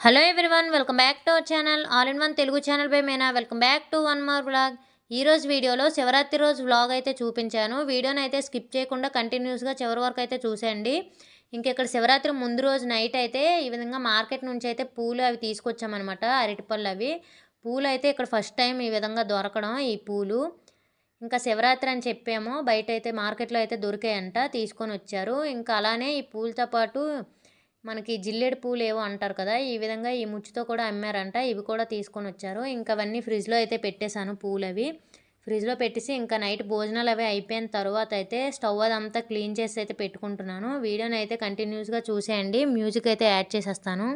Hello everyone welcome back to our channel all in one Telugu channel pi Mena welcome back to one more blog ఈరోజు వీడియోలో శివరాత్రి రోజు vlog అయితే చూపించాను. వీడియోని అయితే స్కిప్ చేయకుండా కంటిన్యూస్గా చివరి వరకు అయితే చూసేయండి. ఇంకెక్కడ శివరాత్రి ముందు రోజు నైట్ అయితే ఈ విధంగా మార్కెట్ నుంచి అయితే పూలు అవి తీసుకొచ్చామన్నమాట అరటిపళ్ళు అవి. పూలు అయితే ఇక్కడ ఫస్ట్ టైం ఈ విధంగా దొరకడం ఈ పూలు. ఇంకా శివరాత్రి అని చెప్పాము బయట అయితే మార్కెట్లో అయితే దొరికాయంట తీసుకొని వచ్చారు. ఇంకా అలానే ఈ పూలతో పాటు మనకి జిల్లేడు పూలు ఏవో అంటారు కదా ఈ విధంగా ఈ ముచ్చుతో కూడా అమ్మారంట. ఇవి కూడా తీసుకొని వచ్చారు. ఇంకా అవన్నీ ఫ్రిడ్జ్లో అయితే పెట్టేశాను పూలు అవి ఫ్రిడ్జ్లో పెట్టేసి ఇంకా నైట్ భోజనాలు అవి అయిపోయిన తర్వాత అయితే స్టవ్ అదంతా క్లీన్ చేసి అయితే పెట్టుకుంటున్నాను. వీడియోని అయితే కంటిన్యూస్గా చూసేయండి. మ్యూజిక్ అయితే యాడ్ చేసేస్తాను.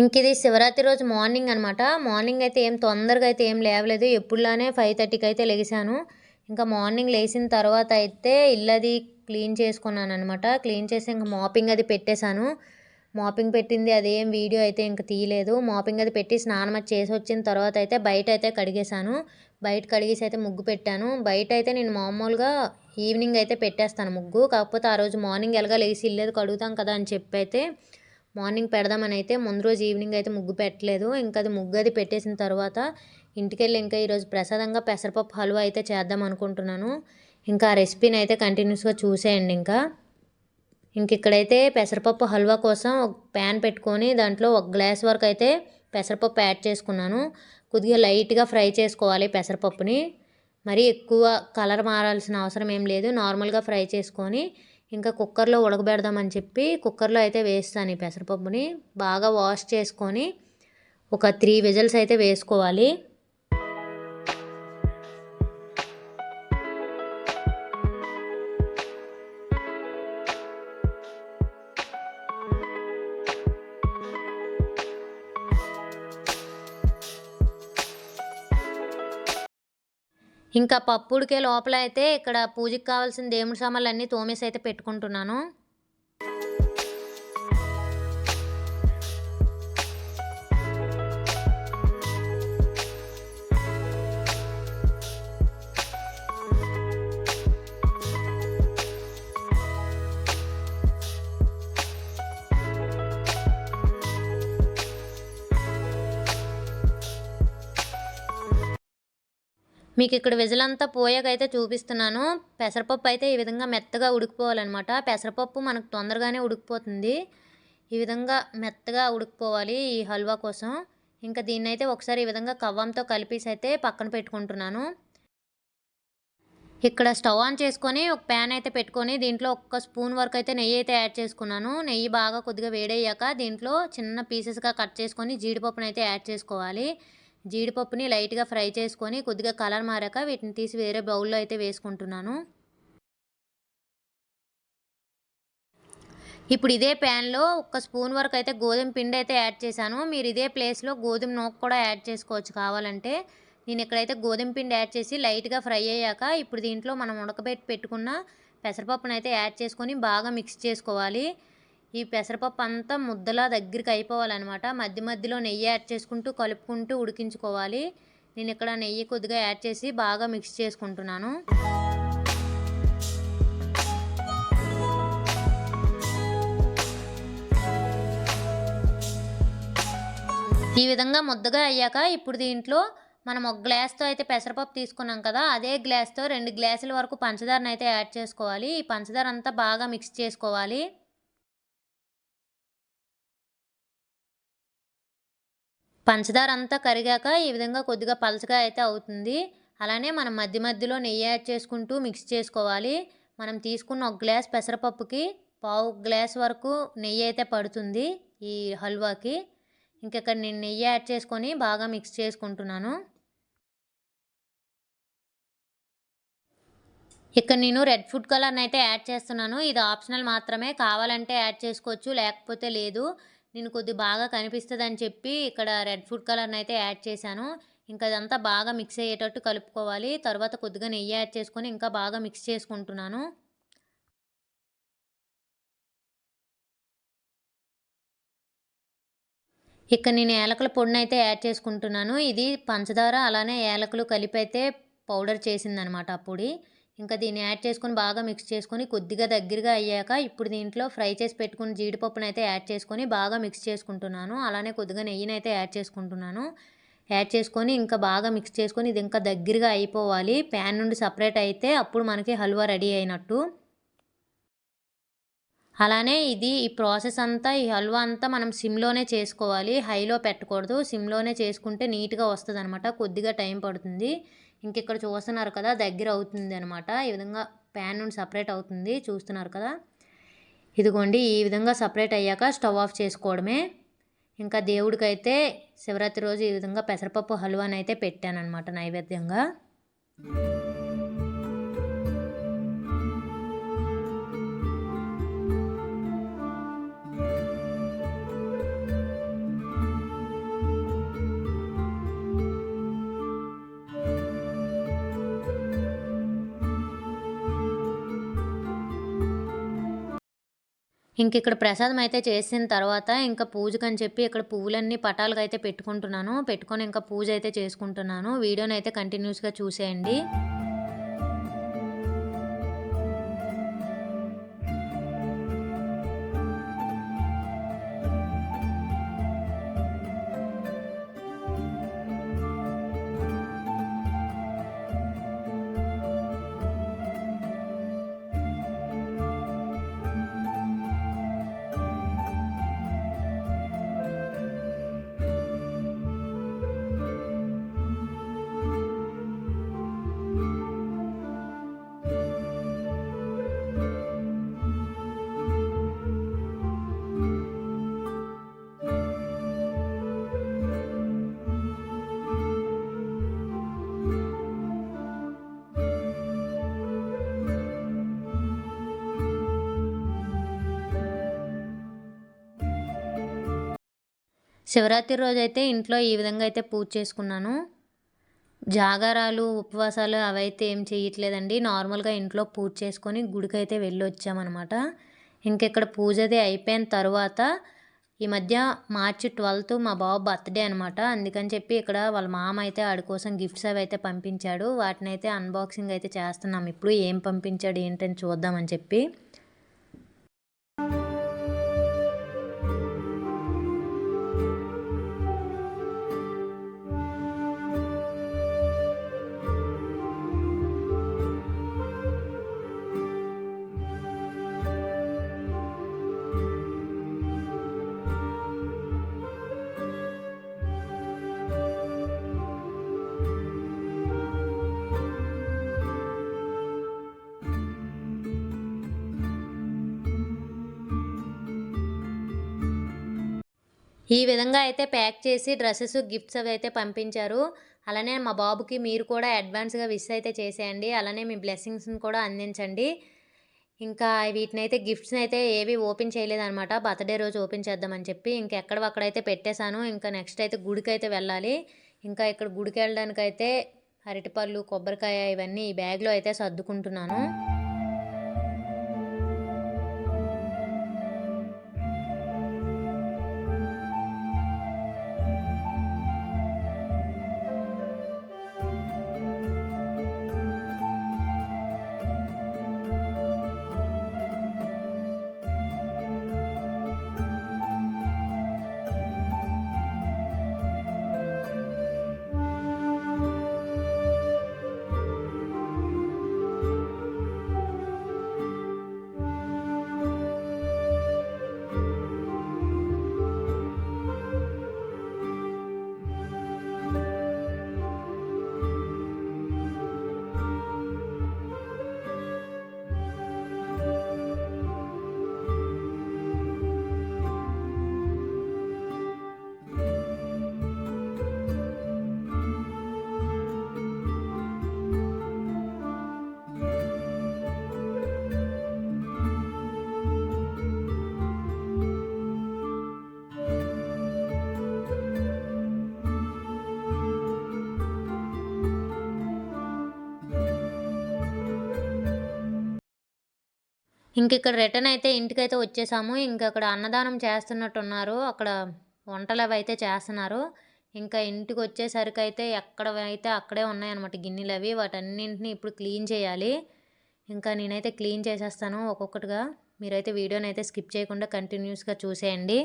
ఇంక ఇది శివరాత్రి రోజు మార్నింగ్ అనమాట మార్నింగ్ అయితే ఏం తొందరగా అయితే ఏం లేవలేదు. ఎప్పుడులానే ఫైవ్ థర్టీకి అయితే లెగిసాను. ఇంకా మార్నింగ్ లేచిన తర్వాత అయితే ఇల్లు అది క్లీన్ చేసుకున్నాను అనమాట క్లీన్ చేసి ఇంకా మాపింగ్ అది పెట్టేశాను. మాపింగ్ పెట్టింది అదేం వీడియో అయితే ఇంకా తీయలేదు. మాపింగ్ అది పెట్టి స్నానం అది చేసి వచ్చిన తర్వాత అయితే బయట అయితే కడిగేశాను. బయట కడిగేసి అయితే ముగ్గు పెట్టాను. బయట అయితే నేను మామూలుగా ఈవినింగ్ అయితే పెట్టేస్తాను ముగ్గు. కాకపోతే ఆ రోజు మార్నింగ్ ఎలాగ లేచి ఇల్లేదు కడుగుతాం కదా అని చెప్పి అయితే మార్నింగ్ పెడదామని అయితే ముందు రోజు ఈవినింగ్ అయితే ముగ్గు పెట్టలేదు. ఇంకా అది ముగ్గు అది పెట్టేసిన తర్వాత ఇంటికెళ్ళి ఇంకా ఈరోజు ప్రసాదంగా పెసరపప్పు హల్వా అయితే చేద్దాం అనుకుంటున్నాను. ఇంకా ఆ రెసిపీని అయితే కంటిన్యూస్గా చూసేయండి ఇంకా. ఇంక ఇక్కడైతే పెసరపప్పు హల్వా కోసం ఒక ప్యాన్ పెట్టుకొని దాంట్లో ఒక గ్లాస్ వరకు అయితే పెసరపప్పు యాడ్ చేసుకున్నాను. కొద్దిగా లైట్గా ఫ్రై చేసుకోవాలి పెసరపప్పుని. మరీ ఎక్కువ కలర్ మారాల్సిన అవసరం ఏం లేదు. నార్మల్గా ఫ్రై చేసుకొని ఇంకా కుక్కర్లో ఉడకబెడదామని చెప్పి కుక్కర్లో అయితే వేస్తాను ఈ పెసరపప్పుని. బాగా వాష్ చేసుకొని ఒక త్రీ విజిల్స్ అయితే వేసుకోవాలి. ఇంకా పప్పుడికే లోపల అయితే ఇక్కడ పూజకి కావాల్సిన దేవుడి సామాన్లు అన్నీ తోమేసి అయితే పెట్టుకుంటున్నాను. మీకు ఇక్కడ విజిలంతా పోయాకైతే చూపిస్తున్నాను. పెసరపప్పు అయితే ఈ విధంగా మెత్తగా ఉడికిపోవాలన్నమాట. పెసరపప్పు మనకు తొందరగానే ఉడికిపోతుంది. ఈ విధంగా మెత్తగా ఉడికిపోవాలి ఈ హల్వా కోసం. ఇంకా దీన్ని అయితే ఒకసారి ఈ విధంగా కవ్వంతో కలిపేసి అయితే పక్కన పెట్టుకుంటున్నాను. ఇక్కడ స్టవ్ ఆన్ చేసుకొని ఒక ప్యాన్ అయితే పెట్టుకొని దీంట్లో ఒక్క స్పూన్ వరకు అయితే నెయ్యి అయితే యాడ్ చేసుకున్నాను. నెయ్యి బాగా కొద్దిగా వేడయ్యాక దీంట్లో చిన్న పీసెస్గా కట్ చేసుకొని జీడిపప్పును అయితే యాడ్ చేసుకోవాలి. జీడిపప్పుని లైట్గా ఫ్రై చేసుకొని కొద్దిగా కలర్ మారాక వీటిని తీసి వేరే బౌల్లో అయితే వేసుకుంటున్నాను. ఇప్పుడు ఇదే ప్యాన్లో ఒక స్పూన్ వరకు అయితే గోధుమ పిండి అయితే యాడ్ చేశాను. మీరు ఇదే ప్లేస్లో గోధుమ నూక కూడా యాడ్ చేసుకోవచ్చు కావాలంటే. నేను ఇక్కడైతే గోధుమ పిండి యాడ్ చేసి లైట్గా ఫ్రై అయ్యాక ఇప్పుడు దీంట్లో మనం ఉడకబెట్టి పెట్టుకున్న పెసరపప్పును అయితే యాడ్ చేసుకొని బాగా మిక్స్ చేసుకోవాలి. ఈ పెసరపప్పు అంతా ముద్దలా దగ్గరికి అయిపోవాలన్నమాట. మధ్య మధ్యలో నెయ్యి యాడ్ చేసుకుంటూ కలుపుకుంటూ ఉడికించుకోవాలి. నేను ఇక్కడ నెయ్యి కొద్దిగా యాడ్ చేసి బాగా మిక్స్ చేసుకుంటున్నాను. ఈ విధంగా ముద్దగా అయ్యాక ఇప్పుడు దీంట్లో మనం ఒక గ్లాస్తో అయితే పెసరపప్పు తీసుకున్నాం కదా అదే గ్లాస్తో రెండు గ్లాసుల వరకు పంచదారనైతే యాడ్ చేసుకోవాలి. ఈ పంచదార అంతా బాగా మిక్స్ చేసుకోవాలి. పంచదార అంతా కరిగాక ఈ విధంగా కొద్దిగా పలచగా అయితే అవుతుంది. అలానే మనం మధ్య మధ్యలో నెయ్యి యాడ్ చేసుకుంటూ మిక్స్ చేసుకోవాలి. మనం తీసుకున్న ఒక గ్లాస్ పెసరపప్పుకి పావు గ్లాస్ వరకు నెయ్యి అయితే పడుతుంది ఈ హల్వాకి. ఇంకెక్కడ నేను నెయ్యి యాడ్ చేసుకొని బాగా మిక్స్ చేసుకుంటున్నాను. ఇక్కడ నేను రెడ్ ఫుడ్ కలర్ని అయితే యాడ్ చేస్తున్నాను. ఇది ఆప్షనల్ మాత్రమే. కావాలంటే యాడ్ చేసుకోవచ్చు లేకపోతే లేదు. నేను కొద్ది బాగా కనిపిస్తుంది అని చెప్పి ఇక్కడ రెడ్ ఫుడ్ కలర్ని అయితే యాడ్ చేశాను. ఇంకా అదంతా బాగా మిక్స్ అయ్యేటట్టు కలుపుకోవాలి. తర్వాత కొద్దిగా నెయ్యి యాడ్ చేసుకొని ఇంకా బాగా మిక్స్ చేసుకుంటున్నాను. ఇక్కడ నేను ఏలకల పొడిని అయితే యాడ్ చేసుకుంటున్నాను. ఇది పంచదార అలానే ఏలకలు కలిపి అయితే పౌడర్ చేసిందనమాట ఆ పొడి. ఇంకా దీన్ని యాడ్ చేసుకొని బాగా మిక్స్ చేసుకొని కొద్దిగా దగ్గరగా అయ్యాక ఇప్పుడు దీంట్లో ఫ్రై చేసి పెట్టుకుని జీడిపప్పును అయితే యాడ్ చేసుకొని బాగా మిక్స్ చేసుకుంటున్నాను. అలానే కొద్దిగా నెయ్యిని అయితే యాడ్ చేసుకుంటున్నాను. యాడ్ చేసుకొని ఇంకా బాగా మిక్స్ చేసుకొని ఇది ఇంకా దగ్గరగా అయిపోవాలి. ప్యాన్ నుండి సపరేట్ అయితే అప్పుడు మనకి హల్వా రెడీ అయినట్టు. అలానే ఇది ఈ ప్రాసెస్ అంతా ఈ హల్వా అంతా మనం సిమ్లోనే చేసుకోవాలి. హైలో పెట్టకూడదు. సిమ్లోనే చేసుకుంటే నీట్గా వస్తుంది అనమాట కొద్దిగా టైం పడుతుంది. ఇంకెక్కడ చూస్తున్నారు కదా దగ్గర అవుతుంది అనమాట ఈ విధంగా ప్యాన్ నుండి సపరేట్ అవుతుంది చూస్తున్నారు కదా. ఇదిగోండి ఈ విధంగా సపరేట్ అయ్యాక స్టవ్ ఆఫ్ చేసుకోవడమే. ఇంకా దేవుడికైతే శివరాత్రి రోజు ఈ విధంగా పెసరపప్పు హల్వాని అయితే పెట్టాను అనమాట నైవేద్యంగా. ఇంక ఇక్కడ ప్రసాదం అయితే చేసిన తర్వాత ఇంకా పూజకని చెప్పి ఇక్కడ పువ్వులన్నీ పటాలుగా అయితే పెట్టుకుంటున్నాను. పెట్టుకొని ఇంకా పూజ అయితే చేసుకుంటున్నాను. వీడియోని అయితే కంటిన్యూస్గా చూసేయండి. శివరాత్రి రోజు అయితే ఇంట్లో ఈ విధంగా అయితే పూజ చేసుకున్నాను. జాగారాలు ఉపవాసాలు అవైతే ఏం చేయట్లేదండి. నార్మల్గా ఇంట్లో పూజ చేసుకొని గుడికి అయితే వెళ్ళి వచ్చామన్నమాట ఇంకెక్కడ పూజది అయిపోయిన తర్వాత ఈ మధ్య మార్చి ట్వెల్త్ మా బాబు బర్త్డే అనమాట అందుకని చెప్పి ఇక్కడ వాళ్ళ మామ అయితే ఆడి కోసం గిఫ్ట్స్ అవి అయితే పంపించాడు. వాటిని అయితే అన్బాక్సింగ్ అయితే చేస్తున్నాం. ఇప్పుడు ఏం పంపించాడు ఏంటని చూద్దామని చెప్పి. ఈ విధంగా అయితే ప్యాక్ చేసి డ్రెస్సెస్ గిఫ్ట్స్ అవి అయితే పంపించారు. అలానే మా బాబుకి మీరు కూడా అడ్వాన్స్గా విష్ అయితే చేసేయండి. అలానే మీ బ్లెస్సింగ్స్ని కూడా అందించండి. ఇంకా వీటిని అయితే గిఫ్ట్స్ని అయితే ఏవి ఓపెన్ చేయలేదన్నమాట. బర్త్డే రోజు ఓపెన్ చేద్దామని చెప్పి ఇంకెక్కడ అక్కడైతే పెట్టేశాను. ఇంకా నెక్స్ట్ అయితే గుడికి అయితే వెళ్ళాలి. ఇంకా ఇక్కడ గుడికి వెళ్ళడానికైతే అరటిపళ్ళు కొబ్బరికాయ ఇవన్నీ ఈ బ్యాగ్లో అయితే సర్దుకుంటున్నాను. ఇంక ఇక్కడ రిటర్న్ అయితే ఇంటికైతే వచ్చేసాము. ఇంక అక్కడ అన్నదానం చేస్తున్నట్టున్నారు. అక్కడ వంటలు అవి అయితే చేస్తున్నారు. ఇంకా ఇంటికి వచ్చేసరికి అయితే ఎక్కడ అయితే అక్కడే ఉన్నాయన్నమాట గిన్నెలు అవి. వాటన్నింటినీ ఇప్పుడు క్లీన్ చేయాలి. ఇంకా నేనైతే క్లీన్ చేసేస్తాను ఒక్కొక్కటిగా. మీరైతే వీడియోని అయితే స్కిప్ చేయకుండా కంటిన్యూస్గా చూసేయండి.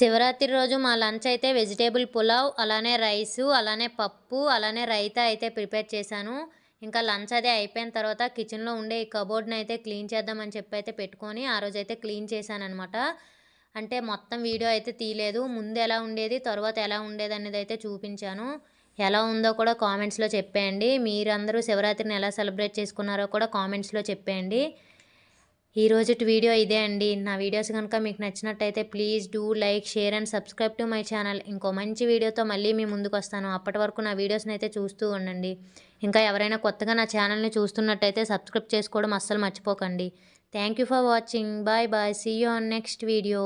శివరాత్రి రోజు మా లంచ్ అయితే వెజిటేబుల్ పులావ్ అలానే రైసు అలానే పప్పు అలానే రైతా అయితే ప్రిపేర్ చేశాను. ఇంకా లంచ్ అదే అయిపోయిన తర్వాత కిచెన్లో ఉండే ఈ కబోర్డ్ని అయితే క్లీన్ చేద్దామని చెప్పి అయితే పెట్టుకొని ఆ రోజు అయితే క్లీన్ చేశానమాట అంటే మొత్తం వీడియో అయితే తీయలేదు. ముందు ఎలా ఉండేది తర్వాత ఎలా ఉండేది అనేది అయితే చూపించాను. ఎలా ఉందో కూడా కామెంట్స్లో చెప్పేయండి. మీరందరూ శివరాత్రిని ఎలా సెలబ్రేట్ చేసుకున్నారో కూడా కామెంట్స్లో చెప్పేయండి. ఈరోజు వీడియో ఇదే అండి. నా వీడియోస్ కనుక మీకు నచ్చినట్టయితే please do like share and subscribe to my channel. ఇంకో మంచి వీడియోతో మళ్ళీ మీ ముందుకు వస్తాను. అప్పటి వరకు నా వీడియోస్ని అయితే చూస్తూ ఉండండి. ఇంకా ఎవరైనా కొత్తగా నా ఛానల్ని చూస్తున్నట్టయితే సబ్స్క్రైబ్ చేసుకోవడం అస్సలు మర్చిపోకండి. Thank you for watching. Bye bye. See you on next video.